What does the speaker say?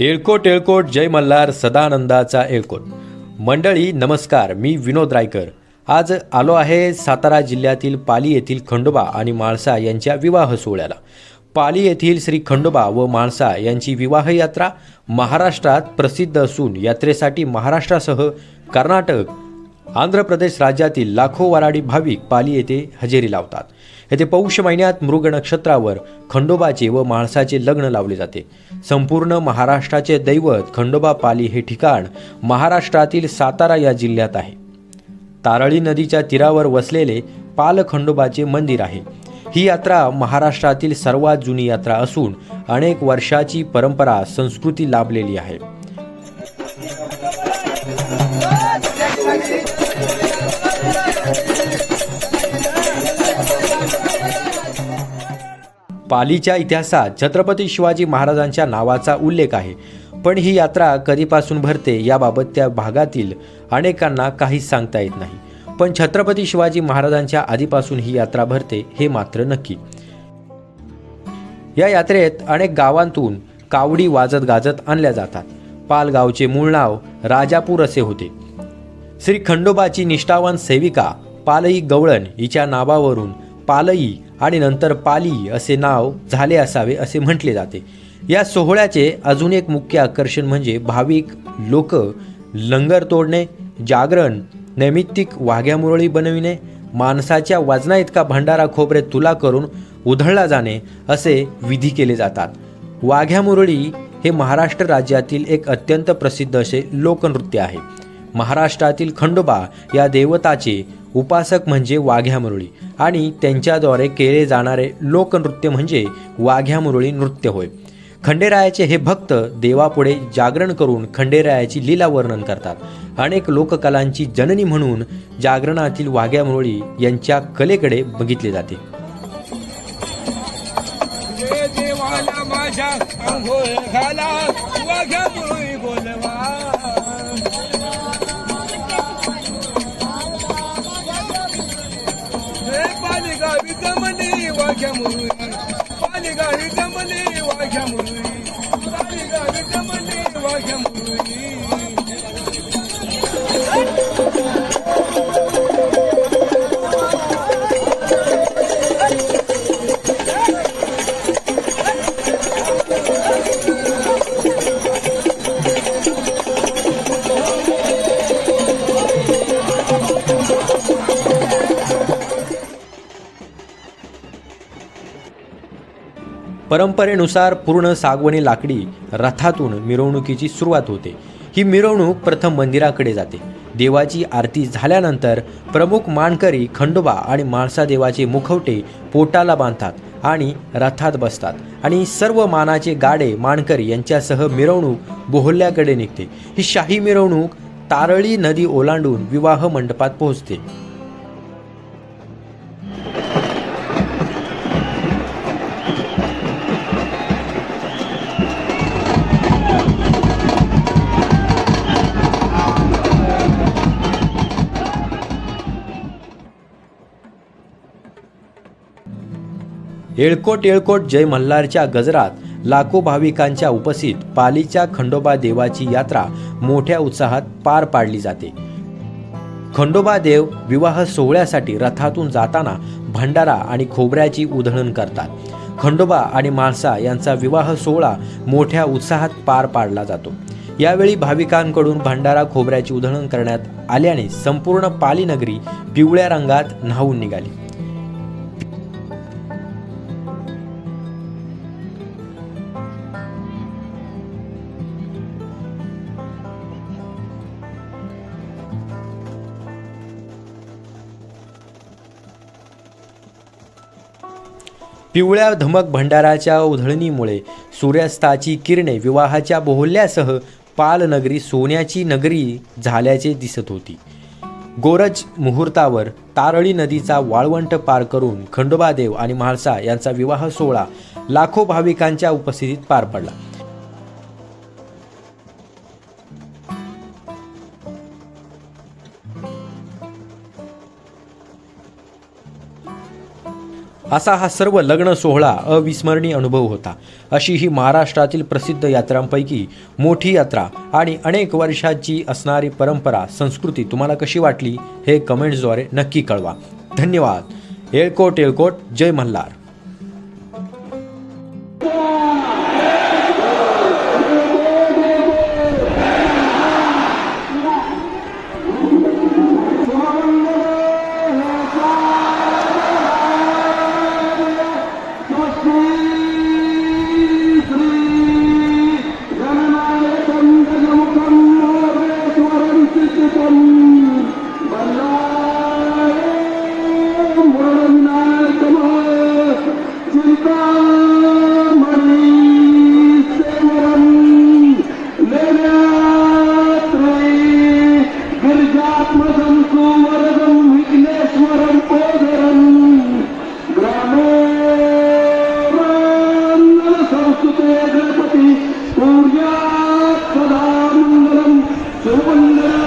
येळकोट येळकोट जय मल्हार सदानंदाचा येळकोट. मंडळी नमस्कार मी विनोद रायकर. आज आलो आहे सातारा जिल्ह्यातील पाली येथील खंडोबा आणि माळसा यांच्या विवाह सोहळ्याला. पाली येथील श्री खंडोबा व माळसा यांची विवाह यात्रा महाराष्ट्रात प्रसिद्ध असून यात्रेसाठी महाराष्ट्रासह कर्नाटक आंध्र प्रदेश राज्यातील लाखो वराडी भाविक पाली येथे हजेरी लावतात. येथे पौष महिन्यात मृग नक्षत्रावर खंडोबाचे व माणसाचे लग्न लावले जाते. संपूर्ण महाराष्ट्राचे दैवत खंडोबा पाली हे ठिकाण महाराष्ट्रातील सातारा या जिल्ह्यात आहे. तारळी नदीच्या तीरावर वसलेले पाल खंडोबाचे मंदिर आहे. ही यात्रा महाराष्ट्रातील सर्वात जुनी यात्रा असून अनेक वर्षाची परंपरा संस्कृती लाभलेली आहे. पालीच्या इतिहासात छत्रपती शिवाजी महाराजांच्या नावाचा उल्लेख आहे. पण ही यात्रा कधीपासून भरते याबाबत त्या भागातील अनेकांना काहीच सांगता येत नाही. पण छत्रपती शिवाजी महाराजांच्या आधीपासून ही यात्रा भरते हे मात्र नक्की. या यात्रेत अनेक गावांतून कावडी वाजत गाजत आणल्या जातात. पालगावचे मूळ नाव राजापूर असे होते. श्री खंडोबाची निष्ठावान सेविका पालई गवळण हिच्या नावावरून पालई आणि नंतर पाली असे नाव झाले असावे असे म्हटले जाते. या सोहळ्याचे अजून एक मुख्य आकर्षण म्हणजे भाविक लोक लंगर तोडणे जागरण नैमित्तिक वाघ्या मुरळी बनविणे माणसाच्या वजना इतका भंडारा खोबरे तुला करून उधळला जाणे असे विधी केले जातात. वाघ्या मुरळी हे महाराष्ट्र राज्यातील एक अत्यंत प्रसिद्ध असे लोकनृत्य आहे. महाराष्ट्रातील खंडोबा या देवताचे उपासक म्हणजे वाघ्या मुरळी. आणि त्यांच्याद्वारे केले जाणारे लोकनृत्य म्हणजे वाघ्या मुरळी नृत्य होय. खंडेरायाचे हे भक्त देवापुढे जागरण करून खंडेरायाची लीला वर्णन करतात. अनेक लोककलांची जननी म्हणून जागरणातील वाघ्या मुरळी यांच्या कलेकडे बघितले जाते. माझ्या जमली वाघ्या मुळी पालीगावी जमली परंपरेनुसार पूर्ण सागवणी लाकडी रथातून मिरवणुकीची सुरुवात होते. ही मिरवणूक प्रथम मंदिराकडे जाते. देवाची आरती झाल्यानंतर प्रमुख मानकरी खंडोबा आणि माणसादेवाचे मुखवटे पोटाला बांधतात आणि रथात बसतात आणि सर्व मानाचे गाडे मानकरी यांच्यासह मिरवणूक बोहल्याकडे निघते. ही शाही मिरवणूक तारळी नदी ओलांडून विवाह मंडपात पोहोचते. येळकोट येळकोट जय मल्हारच्या गजरात लाखो भाविकांच्या उपस्थित पालीच्या खंडोबा देवाची यात्रा मोठ्या उत्साहात पार पाडली जाते. खंडोबा देव विवाह सोहळ्यासाठी रथातून जाताना भंडारा आणि खोबऱ्याची उधळण करतात. खंडोबा आणि माणसा यांचा विवाह सोहळा मोठ्या उत्साहात पार पाडला जातो. यावेळी भाविकांकडून भंडारा खोबऱ्याची उधळण करण्यात आल्याने संपूर्ण पाली नगरी पिवळ्या रंगात न्हावून निघाली. पिवळ्या धमक भंडाराच्या उधळणीमुळे सूर्यास्ताची किरणे विवाहाच्या बोहल्यासह पालनगरी सोन्याची नगरी झाल्याचे दिसत होती. गोरज मुहूर्तावर तारळी नदीचा वाळवंट पार करून खंडोबादेव आणि म्हाळसा यांचा विवाह सोहळा लाखो भाविकांच्या उपस्थितीत पार पडला. असा हा सर्व लग्न सोहळा अविस्मरणीय अनुभव होता. अशी ही महाराष्ट्रातील प्रसिद्ध यात्रांपैकी मोठी यात्रा आणि अनेक वर्षाची असणारी परंपरा संस्कृती तुम्हाला कशी वाटली हे कमेंट्सद्वारे नक्की कळवा. धन्यवाद. येळकोट येळकोट जय मल्हार. Oh,